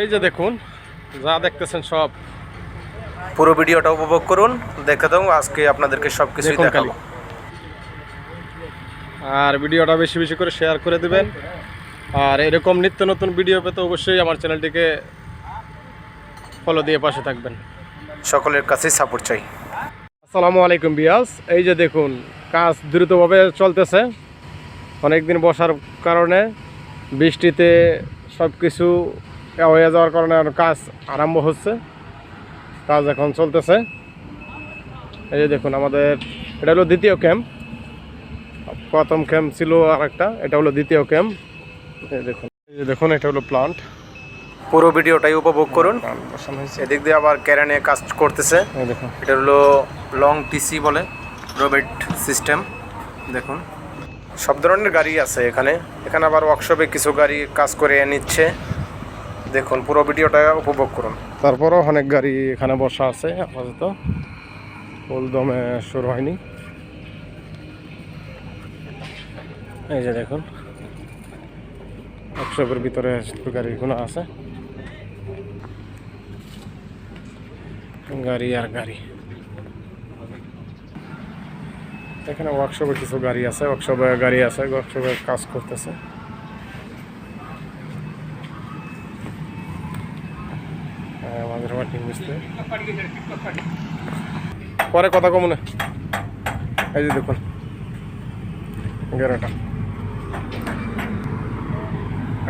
এই যে দেখুন যা দেখতেছেন সব। পুরো ভিডিওটা উপভোগ করুন দেখে দাও আজকে আপনাদেরকে সব কিছুই দেখাবো। আর ভিডিওটা বেশি বেশি করে শেয়ার করে দিবেন। আর এরকম নিত্য নতুন ভিডিও পেতে অবশ্যই আমার চ্যানেলটিকে ফলো দিয়ে পাশে থাকবেন। সকলের কাছেই সাপোর্ট চাই। আসসালামু আলাইকুম বিয়াস। এই যে দেখুন কাজ দ্রুতভাবে চলতেছে। অনেকদিন বসার কারণে বৃষ্টিতে সব কিছু হয়ে যাওয়ার কারণে আর কাজ আরম্ভ হচ্ছে। কাজ এখন চলতেছে। এই যে দেখুন আমাদের এটা হলো দ্বিতীয় ক্যাম্প প্রথম ক্যাম্প ছিল আর একটা এটা হলো দ্বিতীয় ক্যাম্প এই দেখুন এই যে দেখুন এটা হলো প্লান্ট পুরো ভিডিওটাই উপভোগ করুন। এদিক দিয়ে আবার ক্যারেনে কাজ করতেছে। এই দেখুন। এটা হলো লং টিসি বলে রোবেট সিস্টেম দেখুন সব ধরনের গাড়ি আছে এখানে। এখানে আবার ওয়ার্কশপে কিছু গাড়ি কাজ করে নিচ্ছে। দেখুন, পুরো ভিডিওটা উপভোগ করুন। তারপরও অনেক গাড়ি এখানে বসা আছে, আপাতত। ফুল দমে শুরু হয়নি। এই যে দেখুন ওয়ার্কশপের ভিতরে গাড়িগুলো আছে। গাড়ি আর গাড়ি। এখানে ওয়ার্কশপে কিছু গাড়ি আছে ওয়ার্কশপে গাড়ি আছে ওয়ার্কশপে কাজ করতেছে। আমাদের মিস্ত্রি পরে কথা কমনে এই যে দেখুন।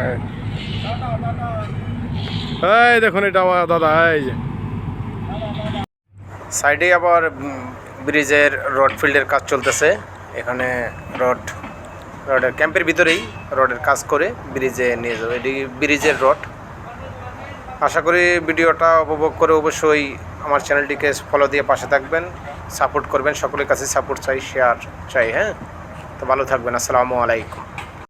এই। দেখুন, এটা আমার দাদা, এই যে। সাইডে আবার ব্রিজের রড ফিল্ডের কাজ চলতেছে। এখানে রড, রডের ক্যাম্পের ভিতরেই রডের কাজ করে ব্রিজে নিয়ে যাবে। এটি ব্রিজের রড। আশা করি ভিডিওটা উপভোগ করে অবশ্যই আমার চ্যানেলটিকে ফলো দিয়ে পাশে থাকবেন সাপোর্ট করবেন, সকলের কাছে সাপোর্ট চাই শেয়ার চাই হ্যাঁ? তো ভালো থাকবেন, আসসালামু আলাইকুম।